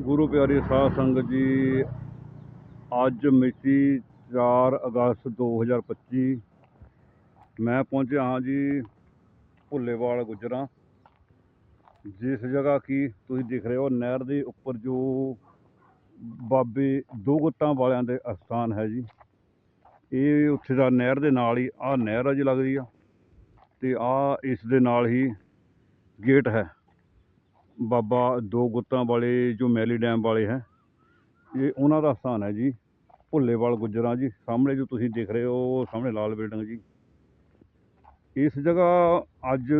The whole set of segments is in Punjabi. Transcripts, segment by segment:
ਗੁਰੂ ਪਿਆਰੀ ਸਾਧ ਸੰਗਤ ਜੀ, ਅੱਜ ਮਿਤੀ 4 ਅਗਸਤ 2025 ਮੈਂ ਪਹੁੰਚਿਆ ਹਾਂ ਜੀ ਭੁੱਲੇਵਾਲ ਗੁਜਰਾਂ। ਜਿਸ ਜਗ੍ਹਾ ਕੀ ਤੁਸੀਂ ਦੇਖ ਰਹੇ ਹੋ, ਨਹਿਰ ਦੇ ਉੱਪਰ ਜੋ ਬਾਬੇ ਦੋ ਗੁੱਤਾਂ ਵਾਲਿਆਂ ਦੇ ਅਸਥਾਨ ਹੈ ਜੀ। ਇਹ ਉੱਥੇ ਦਾ ਨਹਿਰ ਦੇ ਨਾਲ ਹੀ, ਆਹ ਨਹਿਰ ਆ ਲੱਗਦੀ ਆ। ਤੇ ਆ ਇਸ ਦੇ ਨਾਲ ਹੀ ਗੇਟ ਹੈ। ਬਾਬਾ ਦੋ ਗੁੱਤਾਂ ਵਾਲੇ, ਜੋ ਮੈਲੀ ਡੈਮ ਵਾਲੇ ਹੈ, ਇਹ ਉਹਨਾਂ ਦਾ ਸਥਾਨ ਹੈ ਜੀ। ਭੁੱਲੇਵਾਲ ਗੁੱਜਰਾਂ ਜੀ, ਸਾਹਮਣੇ ਜੋ ਤੁਸੀਂ ਦੇਖ ਰਹੇ ਹੋ, ਉਹ ਸਾਹਮਣੇ ਲਾਲ ਬਿਲਡਿੰਗ ਜੀ। ਇਸ ਜਗ੍ਹਾ ਅੱਜ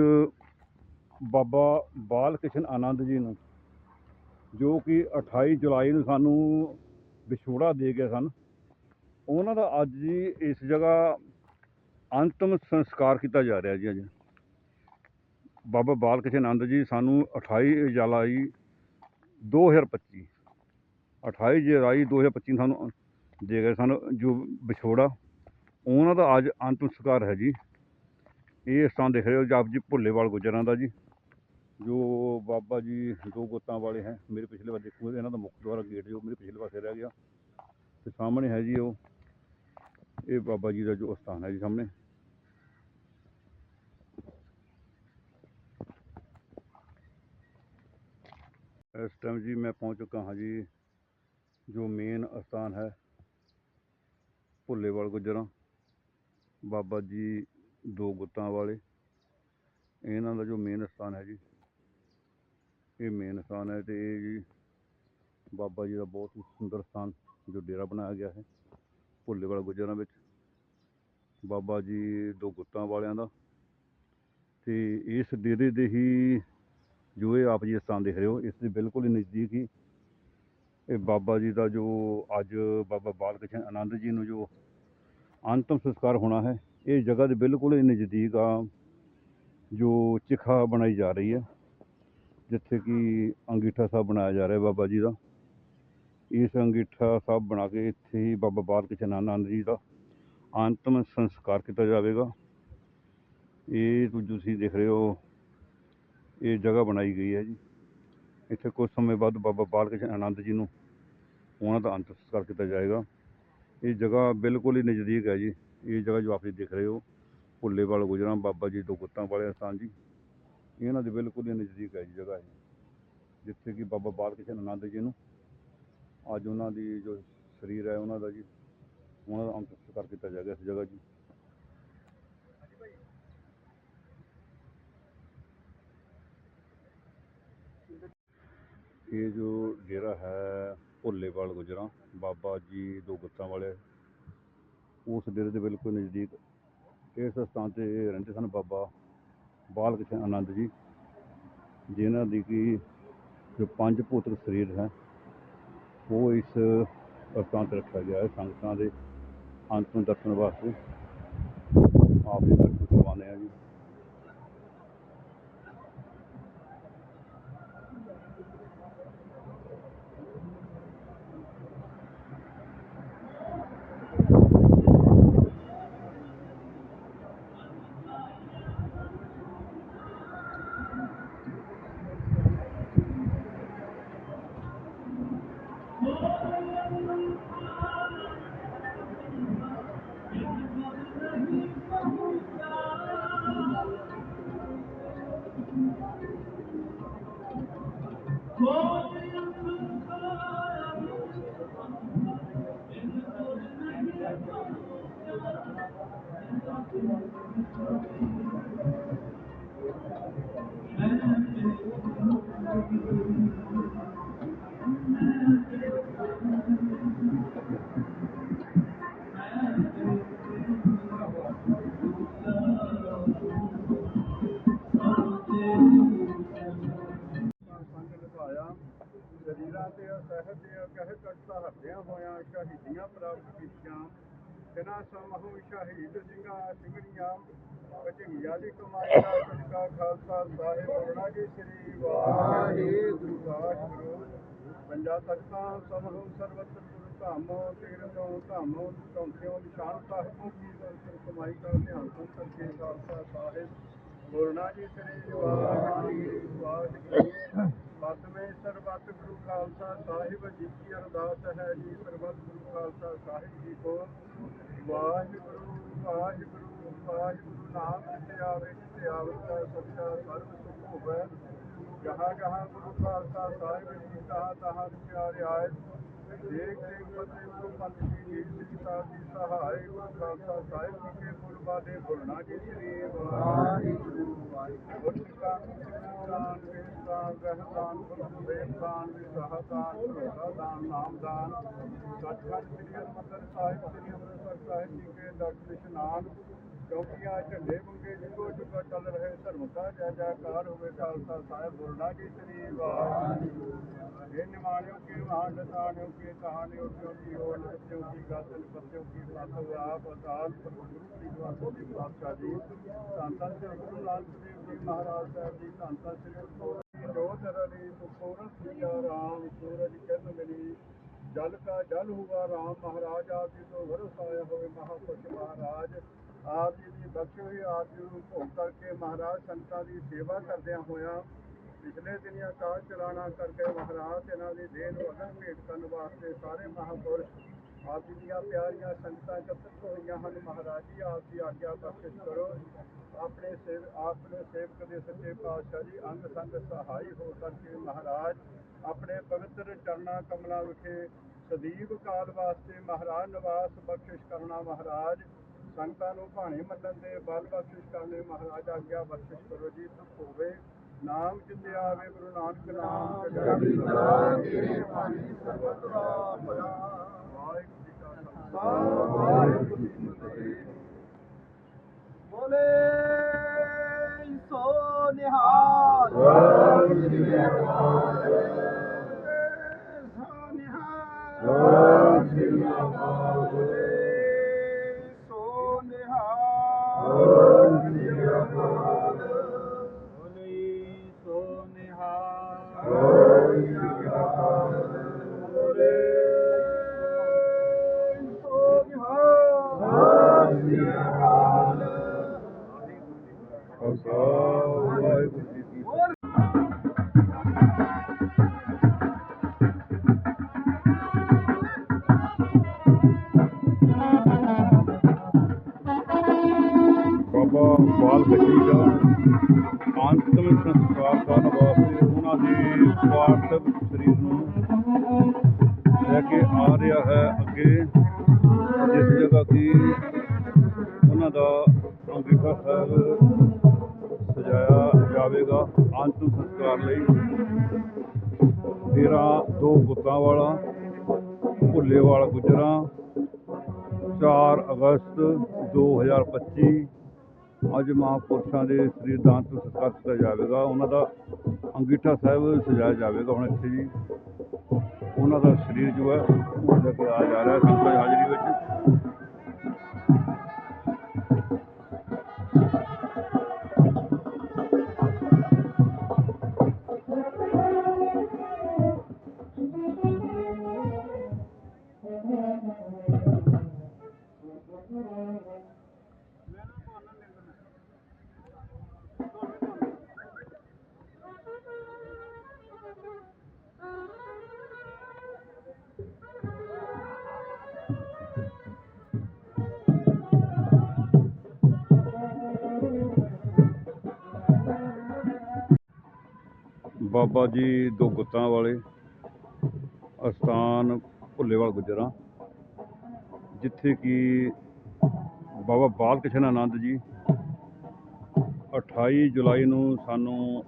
ਬਾਬਾ ਬਾਲ ਕ੍ਰਿਸ਼ਨ ਆਨੰਦ ਜੀ ਨੂੰ, ਜੋ ਕਿ 28 ਜੁਲਾਈ ਨੂੰ ਸਾਨੂੰ ਵਿਛੋੜਾ ਦੇ ਗਏ ਸਨ, ਉਹਨਾਂ ਦਾ ਅੱਜ ਜੀ ਇਸ ਜਗ੍ਹਾ ਅੰਤਮ ਸੰਸਕਾਰ ਕੀਤਾ ਜਾ ਰਿਹਾ ਜੀ ਅੱਜ। ਬਾਬਾ ਬਾਲ ਕ੍ਰਿਸ਼ਨ ਆਨੰਦ ਜੀ ਸਾਨੂੰ 28 ਜੁਲਾਈ 2025 28 ਜੁਲਾਈ 2025 ਨੂੰ ਸਾਨੂੰ ਦੇ ਗਏ ਸਾਨੂੰ ਜੋ ਵਿਛੋੜਾ। ਉਹਨਾਂ ਦਾ ਅੱਜ ਅੰਤਮ ਸੰਸਕਾਰ ਹੈ ਜੀ। ਇਹ ਸਥਾਨ ਦੇਖ ਰਹੇ ਹੋ ਜਾਪ ਜੀ ਭੁੱਲੇਵਾਲ ਗੁਜਰਾਂ ਦਾ ਜੀ। ਜੋ ਬਾਬਾ ਜੀ ਦੋ ਗੁੱਤਾਂ ਵਾਲੇ ਹੈ, ਮੇਰੇ ਪਿਛਲੇ ਵਾਰ ਦੇਖੋ, ਇਹਨਾਂ ਦਾ ਮੁੱਖ ਦੁਆਰਾ ਗੇਟ ਜੋ ਮੇਰੇ ਪਿਛਲੇ ਪਾਸੇ ਰਹਿ ਗਿਆ। ਤੇ ਸਾਹਮਣੇ ਹੈ ਜੀ ਉਹ, ਇਹ ਬਾਬਾ ਜੀ ਦਾ ਜੋ ਸਥਾਨ ਹੈ ਜੀ ਸਾਹਮਣੇ। ਇਸ ਟਾਈਮ ਜੀ ਮੈਂ ਪਹੁੰਚ ਚੁੱਕਾ ਹਾਂ ਜੀ, ਜੋ ਮੇਨ ਸਥਾਨ ਹੈ ਭੁੱਲੇਵਾਲ ਗੁੱਜਰਾਂ, ਬਾਬਾ ਜੀ ਦੋ ਗੁੱਤਾਂ ਵਾਲੇ। ਇਹਨਾਂ ਦਾ ਜੋ ਮੇਨ ਸਥਾਨ ਹੈ ਜੀ, ਇਹ ਮੇਨ ਸਥਾਨ ਹੈ ਤੇ ਇਹ ਜੀ ਬਾਬਾ ਜੀ ਦਾ ਬਹੁਤ ਹੀ ਸੁੰਦਰ ਸਥਾਨ, ਜੋ ਡੇਰਾ ਬਣਾਇਆ ਗਿਆ ਹੈ ਭੁੱਲੇਵਾਲ ਗੁਜਰਾਂ ਵਿੱਚ। ਬਾਬਾ ਜੀ ਦੋ ਗੁੱਤਾਂ ਵਾਲਿਆਂ ਦਾ ਤੇ ਇਸ ਡੇਰੇ ਦੇ ਹੀ ਜੋ ਇਹ ਆਪ ਜੀ ਸਥਾਨ ਦੇਖ ਰਹੇ ਹੋ, ਇਸ ਦੇ ਬਿਲਕੁਲ ਹੀ ਨਜ਼ਦੀਕ ਹੀ ਇਹ ਬਾਬਾ ਜੀ ਦਾ ਜੋ ਅੱਜ ਬਾਬਾ ਬਾਲ ਕ੍ਰਿਸ਼ਨ ਆਨੰਦ ਜੀ ਨੂੰ ਜੋ ਅੰਤਮ ਸੰਸਕਾਰ ਹੋਣਾ ਹੈ, ਇਹ ਜਗ੍ਹਾ ਦੇ ਬਿਲਕੁਲ ਹੀ ਨਜ਼ਦੀਕ ਆ ਜੋ ਚਿਖਾ ਬਣਾਈ ਜਾ ਰਹੀ ਹੈ, ਜਿੱਥੇ ਕਿ ਅੰਗੀਠਾ ਸਾਹਿਬ ਬਣਾਇਆ ਜਾ ਰਿਹਾ ਬਾਬਾ ਜੀ ਦਾ। ਇਸ ਅੰਗੀਠਾ ਸਾਹਿਬ ਬਣਾ ਕੇ ਇੱਥੇ ਹੀ ਬਾਬਾ ਬਾਲ ਕ੍ਰਿਸ਼ਨ ਆਨੰਦ ਜੀ ਦਾ ਅੰਤਮ ਸੰਸਕਾਰ ਕੀਤਾ ਜਾਵੇਗਾ। ਇਹ ਤੁਸੀਂ ਦੇਖ ਰਹੇ ਹੋ ਇਹ ਜਗ੍ਹਾ ਬਣਾਈ ਗਈ ਹੈ ਜੀ। ਇੱਥੇ ਕੁਝ ਸਮੇਂ ਬਾਅਦ ਬਾਬਾ ਬਾਲ ਕ੍ਰਿਸ਼ਨ ਆਨੰਦ ਜੀ ਨੂੰ ਉਹਨਾਂ ਦਾ ਅੰਤ ਸੰਸਕਾਰ ਕੀਤਾ ਜਾਏਗਾ। ਇਹ ਜਗ੍ਹਾ ਬਿਲਕੁਲ ਹੀ ਨਜ਼ਦੀਕ ਹੈ ਜੀ। ਇਹ ਜਗ੍ਹਾ ਜੋ ਆਪ ਦੇਖ ਰਹੇ ਹੋ ਭੁੱਲੇਵਾਲ ਗੁਜਰਾਂ ਬਾਬਾ ਜੀ ਦੋ ਗੁੱਤਾਂ ਵਾਲੇ ਸਥਾਨ ਜੀ। ਇਹਨਾਂ ਦੇ ਬਿਲਕੁਲ ਹੀ ਨਜ਼ਦੀਕ ਹੈ ਜੀ ਜਗ੍ਹਾ ਇਹ। ਜਿੱਥੇ ਕਿ ਬਾਬਾ ਬਾਲ ਕ੍ਰਿਸ਼ਨ ਆਨੰਦ ਜੀ ਨੂੰ ਅੱਜ ਉਹਨਾਂ ਦੀ ਜੋ ਸਰੀਰ ਹੈ, ਉਹਨਾਂ ਦਾ ਜੀ, ਉਹਨਾਂ ਦਾ ਅੰਤ ਸੰਸਕਾਰ ਕੀਤਾ ਜਾਏਗਾ ਇਸ ਜਗ੍ਹਾ ਜੀ। ਇਹ ਜੋ ਡੇਰਾ ਹੈ ਭੁੱਲੇਵਾਲ ਗੁਜਰਾਂ, ਬਾਬਾ ਜੀ ਦੋ ਗੁੱਤਾਂ ਵਾਲੇ, ਉਸ ਡੇਰੇ ਦੇ ਬਿਲਕੁਲ ਨਜ਼ਦੀਕ। ਇਸ ਸਥਾਨ ਤੇ ਰਹਿੰਦੇ ਸਨ ਬਾਬਾ ਬਾਲ ਕ੍ਰਿਸ਼ਨ ਆਨੰਦ ਜੀ, ਜਿਨ੍ਹਾਂ ਦੀ ਕਿ ਜੋ ਪੰਜ ਭੂਤਕ ਸਰੀਰ ਹੈ, ਉਹ ਇਸ ਸਥਾਨ ਤੇ ਰੱਖਿਆ ਗਿਆ ਹੈ ਸੰਗਤਾਂ ਦੇ ਅੰਤਮ ਦਰਸ਼ਨ ਵਾਸਤੇ। ਆਪ ਜੀ ਦਰਸ਼ਨ ਕਰਵਾਉਂਦੇ ਆ ਜੀ। ਸ਼ਹੀਦੀਆਂ ਪ੍ਰਾਪਤ ਕੀਤੀਆਂ। ਤਿਨਾ ਸਮਹੂ ਸ਼ਹੀਦ ਸਿੰਘਾਂ ਸਿੰਘਣੀਆਂ ਕਚਿੰਗਿਆ ਦੀ ਕਮਾਈ ਦਾ ਸਦਕਾ ਖਾਲਸਾ ਸਾਹਿਬ ਹੋਣਾ ਜੀ, ਸ੍ਰੀ ਵਾਹਿਗੁਰੂ ਵਾਹਿਗੁਰੂ। ਪੰਜਾ ਤਖਤਾਂ ਸਮਹੂ ਸਰਵਤਰ ਗੁਰੂ ਧਾਮੋ, ਤੀਰਥੋਂ, ਧਾਮੋ ਚੌਂਕਿਓ ਨਿਸ਼ਾਨ ਸਾਹਿਬੋਂ ਕੀ ਕਮਾਈ ਦਾ ਧਿਆਨ ਕਰਕੇ ਖਾਲਸਾ ਸਾਹਿਬ ਬੋਲਣਾ ਜੀ ਸ੍ਰੀ ਵਾਹਿਗੁਰੂ ਜੀ ਵਾਹਿਗੁਰੂ ਸਤਵੇਂ ਸਰਬੱਤ ਗੁਰੂ ਖਾਲਸਾ ਸਾਹਿਬ ਜੀ ਕੀ ਅਰਦਾਸ ਹੈ ਜੀ ਸਰਬੱਤ ਗੁਰੂ ਖਾਲਸਾ ਸਾਹਿਬ ਜੀ ਕੋ? ਵਾਹਿਗੁਰੂ ਵਾਹਿਗੁਰੂ ਵਾਹਿਗੁਰੂ ਨਾਮ ਜਿਤੇ ਆਵੇ ਜਿਤੇ ਆਵਤਾ ਸੱਚਾ ਸਰਬ ਸੁਖ ਹੋਵੇ। ਜਹਾਂ ਜਹਾਂ ਗੁਰੂ ਖਾਲਸਾ ਸਾਹਿਬ ਜੀ ਤਹਾਂ ਤਹਾਂ ਪਿਆਰੇ ਆਏ। ਦੇਖ ਦੇਖ ਫਤਿਹ ਗੁਰੂ ਪੰਥ ਜੀ ਜੀ ਸਿੱਖਤਾ ਦੀ ਸਹਾਇ ਗੁਰੂ ਖਾਲਸਾ ਸਾਹਿਬ ਜੀ ਕੇ ਪੁਰਬਾ ਦੇ ਬੋਲਣਾ ਜੀ ਸ੍ਰੀ ਵਾਹਿਗੁਰੂ ਵਾਹਿਗੁਰੂ ਕਾ ਦਾਨ ਵੇਦਾਨ ਰਹਿਦਾਨ ਗੁਰੂ ਦੇਵਦਾਨ ਵਿਸਾਹਦਾਨ ਨਾਮਦਾਨ। ਸਤਿਗੁਰ ਸ੍ਰੀ ਹਰਿਮੰਦਰ ਸਾਹਿਬ, ਸ੍ਰੀ ਅੰਮ੍ਰਿਤਸਰ ਸਾਹਿਬ ਜੀ ਕੇ ਦਰਸ਼ਨ, ਇਸ਼ਨਾਨ ਕਿਉਂਕਿ ਝੰਡੇ ਮੰਗੇ ਜਿੱਕੋ ਜੁਗਾ ਚੱਲ ਰਹੇ ਧਰਮ ਦਾ, ਜੈ ਜੈਕਾਰ ਹੋਵੇ ਖਾਲਸਾ ਸਾਹਿਬ ਬੋਲਣਾ ਜੀ ਸ੍ਰੀ ਵਾਹਿਗੁਰੂ ਇਹ ਨਿਮਾਣਿਓ ਕੀ ਮਹਾਨ ਲਸਾਣਿਓ ਕੀ ਕਹਾਣਿਓ ਕਿਉਂ ਕੀ ਹੋ ਨਸਿਓ ਕੀ ਗਾਤਨ ਪਤਿਓ ਕੀ ਫਤਿਹ ਆਪ ਅਕਾਲ ਗੁਰੂ ਕੀ ਵਾਸੋ ਦੀ ਪਾਤਸ਼ਾਹ ਜੀ ਧੰਨ ਸ੍ਰੀ ਗੁਰੂ ਨਾਨਕ ਦੇਵ ਜੀ ਮਹਾਰਾਜ ਸਾਹਿਬ ਜੀ, ਧੰਨ ਸ੍ਰੀ ਗੁਰੂ ਜੀ ਜੋਤ ਰਲੀ ਸੁਖੋਰ ਸਿਆ ਰਾਮ ਸੂਰਜ ਕਿਰਨ ਮਿਲੀ ਜਲ ਕਾ ਜਲ ਹੁਆ ਰਾਮ ਮਹਾਰਾਜ, ਆਪ ਜੀ ਤੋਂ ਵਰਸਾਇਆ ਹੋਵੇ ਮਹਾਪੁਰਸ਼ ਮਹਾਰਾਜ। ਆਪ ਜੀ ਦੀ ਬਖਸ਼ੀ ਹੋਈ, ਆਪ ਜੀ ਨੂੰ ਭੋਗ ਕਰਕੇ ਮਹਾਰਾਜ ਸੰਤਾਂ ਦੀ ਸੇਵਾ ਕਰਦਿਆਂ ਹੋਇਆਂ ਪਿਛਲੇ ਦਿਨੀਆਂ ਕਾਲ ਚਲਾਣਾ ਕਰਕੇ ਮਹਾਰਾਜ ਇਹਨਾਂ ਦੀ ਦੇਹ ਨੂੰ ਅਗਨ ਭੇਟ ਕਰਨ ਵਾਸਤੇ ਸਾਰੇ ਮਹਾਪੁਰਸ਼ ਆਪ ਜੀ ਦੀਆਂ ਪਿਆਰੀਆਂ ਸੰਗਤਾਂ ਇਕੱਤਰ ਹੋਈਆਂ ਹਨ। ਮਹਾਰਾਜ ਜੀ, ਆਪ ਦੀ ਆਗਿਆ ਬਖਸ਼ਿਸ਼ ਕਰੋ। ਆਪਣੇ ਸੇਵ ਆਪਣੇ ਸੇਵਕ ਦੇ ਸੱਚੇ ਪਾਤਸ਼ਾਹ ਜੀ, ਅੰਗ ਸੰਗ ਸਹਾਈ ਹੋ ਕਰਕੇ ਮਹਾਰਾਜ ਆਪਣੇ ਪਵਿੱਤਰ ਚਰਨਾਂ ਕਮਲਾਂ ਵਿਖੇ ਸਦੀਵ ਕਾਲ ਵਾਸਤੇ ਮਹਾਰਾਜ ਨਿਵਾਸ ਬਖਸ਼ਿਸ਼ ਕਰਨਾ ਮਹਾਰਾਜ ਸੰਗਤਾਂ ਨੂੰ ਭਾਣੇ ਮੰਨਣ ਦੇ ਬਲ ਬਖਸ਼ਿਸ਼ ਕਰਨੇ ਮਹਾਰਾਜ ਆਗਿਆ ਬਖਸ਼ਿਸ਼ ਕਰੋ ਜੀ ਸੁਖ ਹੋਵੇ ਨਾਮ ਜਿੰਦੇ ਆਵੇ ਗੁਰੂ ਨਾਨਕ ਨਾਮ ਚੜ੍ਹਦੀ ਕਲਾ ਤੇਰੇ ਭਾਣੀ ਸਰਬਤ ਦਾ ਭਲਾ। ਵਾਹਿਗੁਰੂ ਜੀ ਕਾ ਖਾਲਸਾ। ਵਾਹਿਗੁਰੂ ਜੀ ਕੀ ਫਤਿਹ। ਬੋਲੇ ਸੋ ਨਿਹਾਲ। ਵਾਹਿਗੁਰੂ ਜੀ ਕਾ ਸੋ ਨਿਹਾਲ। ਵਾਹਿਗੁਰੂ ਜੀ ਕਾ ਖਾਲਸਾ ਵਾਹਿਗੁਰੂ ਅੰਤਮ ਸੰਸਕਾਰ ਕਰਨ ਵਾਸਤੇ ਉਹਨਾਂ ਦੇ ਪਾਰਥਿਵ ਸਰੀਰ ਨੂੰ ਲੈ ਕੇ ਆ ਰਿਹਾ ਹੈ ਅੱਗੇ। ਜਿਸ ਜਗ੍ਹਾ ਕਿ ਉਹਨਾਂ ਦਾ ਅੰਗੀਠਾ ਸਾਹਿਬ ਸਜਾਇਆ ਜਾਵੇਗਾ ਅੰਤਮ ਸੰਸਕਾਰ ਲਈ। ਡੇਰਾ ਦੋ ਗੁੱਤਾਂ ਵਾਲਾ, ਭੁੱਲੇ ਵਾਲਾ ਗੁਜਰਾਂ 4 ਅਗਸਤ 2025 ਅੱਜ ਮਹਾਂਪੁਰਸ਼ਾਂ ਦੇ ਸਰੀਰ ਦਾ ਅੰਤਿਮ ਸੰਸਕਾਰ ਕੀਤਾ ਜਾਵੇਗਾ। ਉਹਨਾਂ ਦਾ ਅੰਗੀਠਾ ਸਾਹਿਬ ਸਜਾਇਆ ਜਾਵੇਗਾ ਹੁਣ ਇੱਥੇ ਜੀ। ਉਹਨਾਂ ਦਾ ਸਰੀਰ ਜੋ ਹੈ, ਉਹ ਲੈ ਕੇ ਆ ਜਾ ਰਿਹਾ ਹੈ ਹਾਜ਼ਰੀ ਵਿੱਚ। ਬਾਬਾ ਜੀ ਦੋ ਗੁੱਤਾਂ ਵਾਲੇ, ਅਸਥਾਨ ਭੁੱਲੇਵਾਲ ਗੁਜਰਾਂ, ਜਿੱਥੇ ਕਿ ਬਾਬਾ ਬਾਲ ਕ੍ਰਿਸ਼ਨ ਆਨੰਦ ਜੀ 28 ਜੁਲਾਈ ਨੂੰ ਸਾਨੂੰ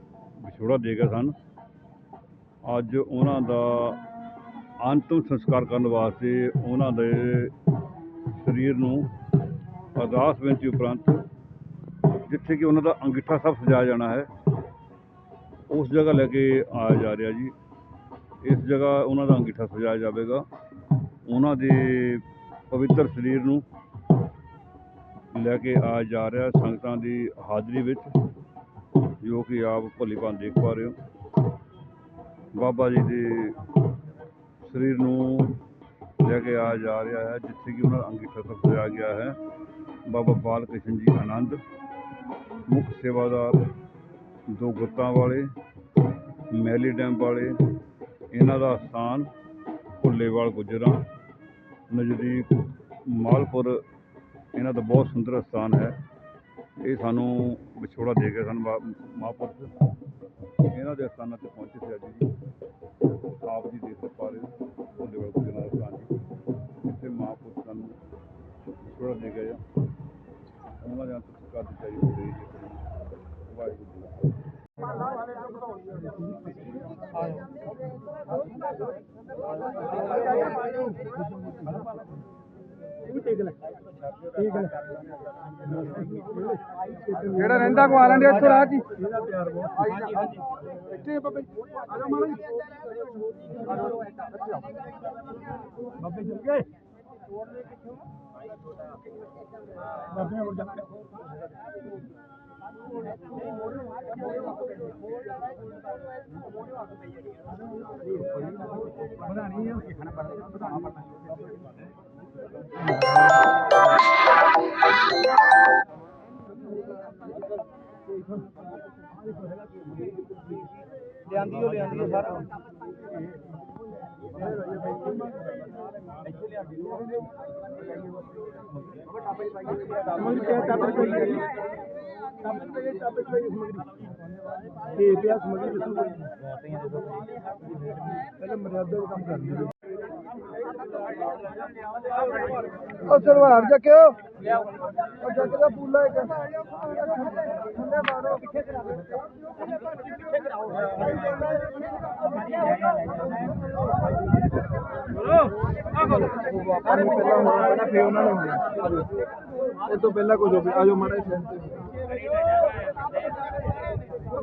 ਵਿਛੋੜਾ ਦੇ ਗਏ ਸਨ। ਅੱਜ ਉਹਨਾਂ ਦਾ ਅੰਤਮ ਸੰਸਕਾਰ ਕਰਨ ਵਾਸਤੇ ਉਹਨਾਂ ਦੇ ਸਰੀਰ ਨੂੰ ਅਰਦਾਸ ਬੇਨਤੀ ਉਪਰੰਤ ਜਿੱਥੇ ਕਿ ਉਹਨਾਂ ਦਾ ਅੰਗੀਠਾ ਸਭ ਸਜਾਇਆ ਜਾਣਾ ਹੈ। ਉਸ ਜਗ੍ਹਾ ਲੈ ਕੇ ਆਇਆ ਜਾ ਰਿਹਾ ਜੀ। ਇਸ ਜਗ੍ਹਾ ਉਹਨਾਂ ਦਾ ਅੰਗੀਠਾ ਸਜਾਇਆ ਜਾਵੇਗਾ। ਉਹਨਾਂ ਦੇ ਪਵਿੱਤਰ ਸਰੀਰ ਨੂੰ ਲੈ ਕੇ ਆਇਆ ਜਾ ਰਿਹਾ ਸੰਗਤਾਂ ਦੀ ਹਾਜ਼ਰੀ ਵਿੱਚ, ਜੋ ਕਿ ਆਪ ਭਲੀ ਭਾਂਤ ਦੇਖ ਪਾ ਰਹੇ ਹੋ। ਬਾਬਾ ਜੀ ਦੇ ਸਰੀਰ ਨੂੰ ਲੈ ਕੇ ਆਇਆ ਜਾ ਰਿਹਾ ਹੈ, ਜਿੱਥੇ ਕਿ ਉਹਨਾਂ ਦਾ ਅੰਗੀਠਾ ਸਜਾਇਆ ਗਿਆ ਹੈ। ਬਾਬਾ ਬਾਲ ਕ੍ਰਿਸ਼ਨ ਜੀ ਆਨੰਦ, ਮੁੱਖ ਸੇਵਾਦਾਰ ਦੋ ਗੁੱਤਾਂ ਵਾਲੇ, ਮੈਲੀ ਡੈਮ ਵਾਲੇ, ਇਹਨਾਂ ਦਾ ਸਥਾਨ ਭੁੱਲੇਵਾਲ ਗੁੱਜਰਾਂ, ਨਜ਼ਦੀਕ ਮਾਲਪੁਰ, ਇਹਨਾਂ ਦਾ ਬਹੁਤ ਸੁੰਦਰ ਸਥਾਨ ਹੈ। ਇਹ ਸਾਨੂੰ ਵਿਛੋੜਾ ਦੇ ਗਏ ਸਨ ਮਾ- ਮਹਾਂਪੁਰ ਇਹਨਾਂ ਦੇ ਸਥਾਨਾਂ ਤੇ ਪਹੁੰਚੇ ਸੀ ਅੱਜ ਜੀ। ਆਪ ਜੀ ਦੇਖ ਪਾ ਰਹੇ ਭੁੱਲੇਵਾਲ ਗੁੱਜਰਾਂ ਦਾ ਸਥਾਨ ਜੀ। ਇੱਥੇ ਮਹਾਂਪੁਰਸ਼ ਸਾਨੂੰ ਵਿਛੋੜਾ ਦੇ ਗਏ ਉਹਨਾਂ ਦੇ ਅੰਤ ਕਰ ਦਿੱਤਾ ਜੀ ਵਾਹਿਗੁਰੂ ਜੀ ਜਿਹੜਾ ਰਹਿੰਦਾ ਕੋ ਆਲਣ ਇੱਥੋਂ ਰਾਹ ਜੀ ਇੱਥੇ ਬੱਬੇ ਆ ਚਲ ਗਏ। ਬੱਬੇ ਮੁੜ ਜਾ ਲਿਆਂਦੀ ਉਹ ਲਿਆਂਦੀ ਹੈ ਸਾਰਾ ਸਮਗਰੀ ਕਿਆ ਟੱਪ ਪਈ ਹੈ ਟੱਪ ਪਈ ਹੈ ਟੱਪ ਪਈ ਹੈ ਸਮਗਰੀ ਇਹ ਪਿਆ ਸਮਗਰੀ ਦੱਸੋ ਪਹਿਲੇ ਮਰਿਆਦਾ ਦਾ ਕੰਮ ਕਰਦੀ ਹੈ ਉਹ ਸਲਵਾਰ ਚੱਕਿਓ। ਉਹ ਚੱਕਦਾ ਪੂਲਾ ਇੱਕ। ਥੱਲੇ ਮਾਰੋ। ਪਿੱਛੇ ਕਰਾ ਆਪਾਂ ਨੂੰ ਪਹਿਲਾਂ ਹੋਣਾ ਪੈਣਾ ਉਹਨਾਂ ਨੂੰ। ਇਹ ਤੋਂ ਪਹਿਲਾਂ ਕੁਝ ਹੋ ਗਿਆ। ਆਜੋ ਮਾੜਾ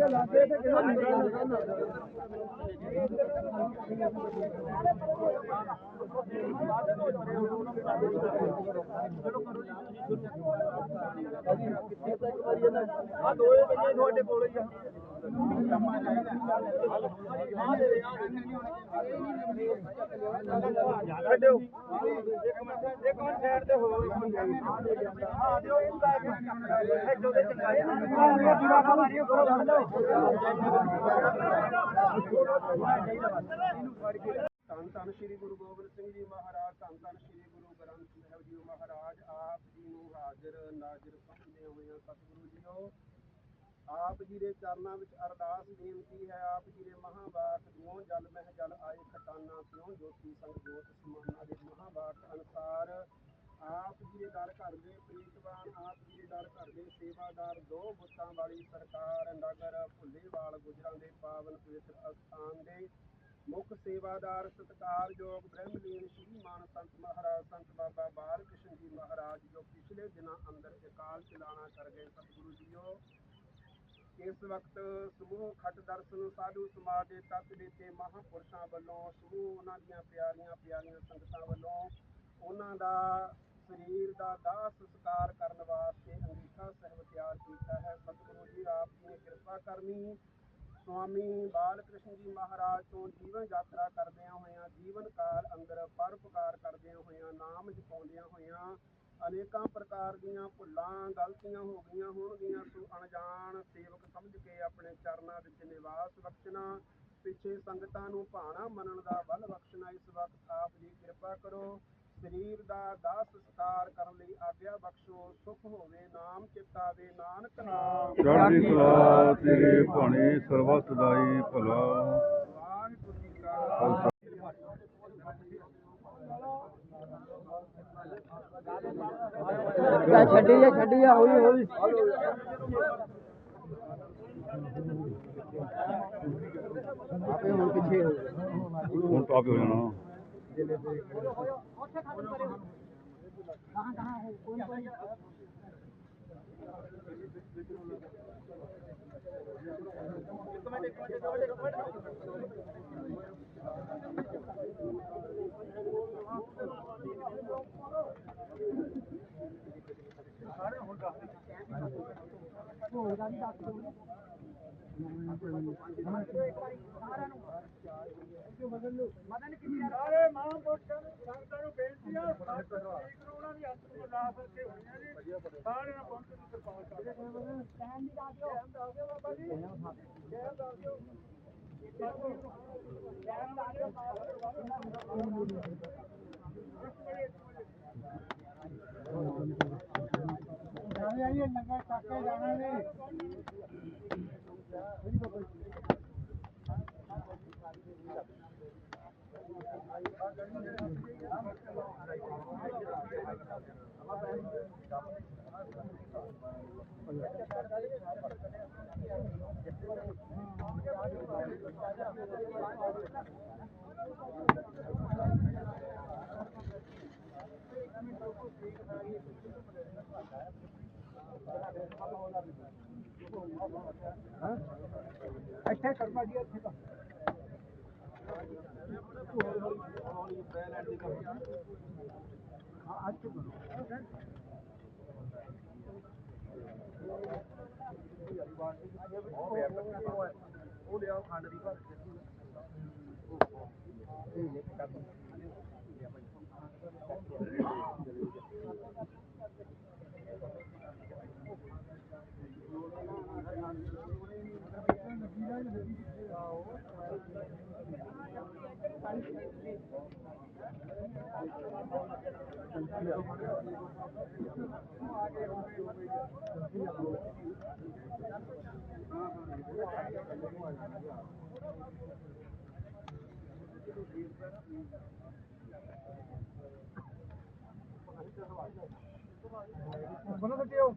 ਕਿਹੜਾ ਕਰੋ ਜੀ ਜੁਰਮ ਕਰੋ ਜੀ ਜੁਰਮ ਕਰੋ ਜੀ ਜੁਰਮ ਕਰੋ ਜੀ ਜੁਰਮ ਕਰੋ ਜੀ ਜੁਰਮ ਕਰੋ ਜੀ ਜੁਰਮ ਕਰੋ ਜੀ ਜੁਰਮ ਕਰੋ ਜੀ ਜੁਰਮ ਕਰੋ ਜੀ ਜੁਰਮ ਕਰੋ ਜੀ ਜੁਰਮ ਕਰੋ ਜੀ ਜੁਰਮ ਕਰੋ ਜੀ ਜੁਰਮ ਕਰੋ ਜੀ ਜੁਰਮ ਕਰੋ ਜੀ ਜੁਰਮ ਕਰੋ ਜੀ ਜੁਰਮ ਕਰੋ ਜ ਆ ਦੋਏ ਬੰਦੇ ਤੁਹਾਡੇ ਕੋਲ ਹੀ ਆ। ਛੱਡਿਓ ਇੱਕ ਮਿੰਟ ਇੱਕ ਮਿੰਟ ਸਾਈਡ ਤੇ ਹੋ ਆ ਦਿਓ ਇਹਨੂੰ ਲੈ ਕੇ ਇਹ ਜੋਦੇ ਚੰਗਾਈ ਆ ਪੂਰਾ ਕੰਮ ਆਰੀ ਫੜ ਲਓ ਧੰਨ ਧੰਨ ਸ੍ਰੀ ਗੁਰੂ ਗੋਬਿੰਦ ਸਿੰਘ ਜੀ ਮਹਾਰਾਜ ਧੰਨ ਧੰਨ ਸ੍ਰੀ ਗੁਰੂ ਗ੍ਰੰਥ ਸਾਹਿਬ ਜੀ ਮਹਾਰਾਜ ਆਪ ਜੀ ਨੂੰ ਹਾਜ਼ਰ ਨਾਜ਼ਰ ਸਮਝਦੇ ਹੋਏ ਸਤਿਗੁਰੂ ਜੀਓ। ਆਪ ਜੀ ਦੇ ਚਰਨਾਂ ਵਿੱਚ ਅਰਦਾਸ ਬੇਨਤੀ ਹੈ, ਆਪ ਜੀ ਦੇ ਮਹਾਵਾਕ ਜਿਉਂ ਜਲ ਮਹਿ ਜਲ ਆਏ ਖਟਾਨਾ ਤਿਉਂ ਜੋਤੀ ਸੰਗ ਜੋਤ ਸਮਾਨਾ ਦੇ ਮਹਾਵਾਕ ਅਨੁਸਾਰ ਆਪ ਜੀ ਦੇ ਦਰ ਘਰ ਦੇ ਪ੍ਰੀਤਵਾਨ, ਆਪ ਜੀ ਦੇ ਦਰ ਘਰ ਦੇ ਸੇਵਾਦਾਰ ਦੋ ਬੁੱਤਾਂ ਵਾਲੀ ਸਰਕਾਰ ਨਗਰ ਭੁੱਲੇਵਾਲ ਗੁਜਰਾਂ ਦੇ ਪਾਵਨ ਪਵਿੱਤਰ ਅਸਥਾਨ ਦੇ ਮੁੱਖ ਸੇਵਾਦਾਰ ਸਤਿਕਾਰਯੋਗ ਬ੍ਰਹਮਲੀਨ ਸ਼੍ਰੀ ਮਾਨ ਸੰਤ ਮਹਾਰਾਜ, ਸੰਤ ਬਾਬਾ ਬਾਲ ਕ੍ਰਿਸ਼ਨ ਜੀ ਮਹਾਰਾਜ ਜੋ ਪਿਛਲੇ ਦਿਨਾਂ ਅੰਦਰ ਅਕਾਲ ਚਲਾਣਾ ਕਰ ਗਏ ਸਤਿਗੁਰੂ ਜੀਓ। ਇਸ ਵਕਤ ਸਮੂਹ ਖੱਟ ਦਰਸ਼ਨ ਸਾਧੂ ਸਮਾਜ ਦੇ ਤੱਤ ਦੇ ਦਿੱਤੇ ਮਹਾਪੁਰਸ਼ਾਂ ਵੱਲੋਂ, ਸਮੂਹ ਉਹਨਾਂ ਦੀਆਂ ਪਿਆਰੀਆਂ ਪਿਆਰੀਆਂ ਸੰਗਤਾਂ ਵੱਲੋਂ ਉਹਨਾਂ ਦਾ ਸਰੀਰ ਦਾ ਦਾਹ ਸੰਸਕਾਰ ਕਰਨ ਵਾਸਤੇ ਅੰਗੀਠਾ ਸਾਹਿਬ ਤਿਆਰ ਕੀਤਾ ਹੈ। ਸਤਿਗੁਰੂ ਜੀ, ਆਪ ਜੀ ਨੇ ਕਿਰਪਾ ਕਰਨੀ ਸਵਾਮੀ ਬਾਲ ਕ੍ਰਿਸ਼ਨ ਜੀ ਮਹਾਰਾਜ ਤੋਂ ਜੀਵਨ ਯਾਤਰਾ ਕਰਦਿਆਂ ਹੋਇਆਂ, ਜੀਵਨ ਕਾਲ ਅੰਦਰ ਪਰਉਪਕਾਰ ਕਰਦਿਆਂ ਹੋਇਆਂ, ਨਾਮ ਜਪਾਉਂਦਿਆਂ ਹੋਇਆਂ ਅਨੇਕਾਂ ਪ੍ਰਕਾਰ ਦੀਆਂ ਭੁੱਲਾਂ, ਗਲਤੀਆਂ ਹੋ ਗਈਆਂ ਹੋਣਗੀਆਂ, ਸੋ ਅਣਜਾਣ ਸੇਵਕ ਸਮਝ ਕੇ ਆਪਣੇ ਚਰਨਾਂ ਵਿੱਚ ਨਿਵਾਸ ਬਖਸ਼ਣਾ, ਪਿੱਛੇ ਸੰਗਤਾਂ ਨੂੰ ਭਾਣਾ ਮੰਨਣ ਦਾ ਬਲ ਬਖਸ਼ਣਾ, ਇਸ ਵਕਤ ਆਪ ਜੀ ਕਿਰਪਾ ਕਰੋ। ਸਰੀਰ ਦਾ ਦਾਹ ਸੰਸਕਾਰ ਕਰਨ ਲਈ ਆਗਿਆ ਬਖਸ਼ੋ ਸੁਖ ਹੋਵੇ ਨਾਮ ਚਿਤਾਵੇ ਨਾਨਕ ਨਾਮ। ਚੜ੍ਹਦੀ ਕਲਾ ਤੇਰੇ ਭਾਣੇ ਸਰਬੱਤ ਸਦਾਈ ਭਲਾ। ਵਾਹਿਗੁਰੂ ਜੀ ਕਾ ਛੱਡੀ ਜਾ ਛੱਡੀ ਜਾ ਹੌਲੀ ਹੌਲੀ। ਆਪੇ ਹੁਣ ਪਿੱਛੇ ਹੋ ਹੁਣ ਤਾਂ ਆਪੇ ਹੋ ਜਾਣਾ। जिले से कहाँ कहाँ है कौन कौन ਹੋਏਗਾ ਵੀ ਦੱਸ ਦਿਓ। ਸਾਰਿਆਂ ਨੂੰ ਸਾਰੇ ਮਹਾਂਪੁਰਸ਼ਾਂ ਨੂੰ ਸੰਗਤਾਂ ਨੂੰ ਬੇਨਤੀ ਆ ਸਾਰੇ ਤਰੀਕ ਨੂੰ ਉਹਨਾਂ ਦੀ ਅੰਤ ਨੂੰ ਲਾ ਕਰਕੇ ਹੋਈਆਂ ਜੀ। ਸਾਰਿਆਂ ਨੂੰ ਪਹੁੰਚਣ ਦੀ ਕਿਰਪਾ ਕਰਦੇ ਟਾਈਮ ਦੀ ਦੱਸ ਦਿਓ। ਟਾਈਮ ਦੱਸ ਦਿਓ ਬਾਬਾ ਜੀ। ਟਾਈਮ ਦੱਸ ਦਿਓ। ਟਾਈਮ ਦੱਸ ਦਿਓ। ਜਾਣੇ ਆਈਏ ਲੰਗਰ ਚੱਕ ਕੇ ਜਾਣਾ ਨੇ ਇੱਥੇ ਕਰਮਾ ਜੀ। ਇੱਥੇ ਤਾਂ ਹਾਂ ਅੱਜ ਤੋਂ ਕਰੋ ਉਹ ਲਿਆਓ ਖੰਡ ਦੀ ਭਰ Bueno, te tío.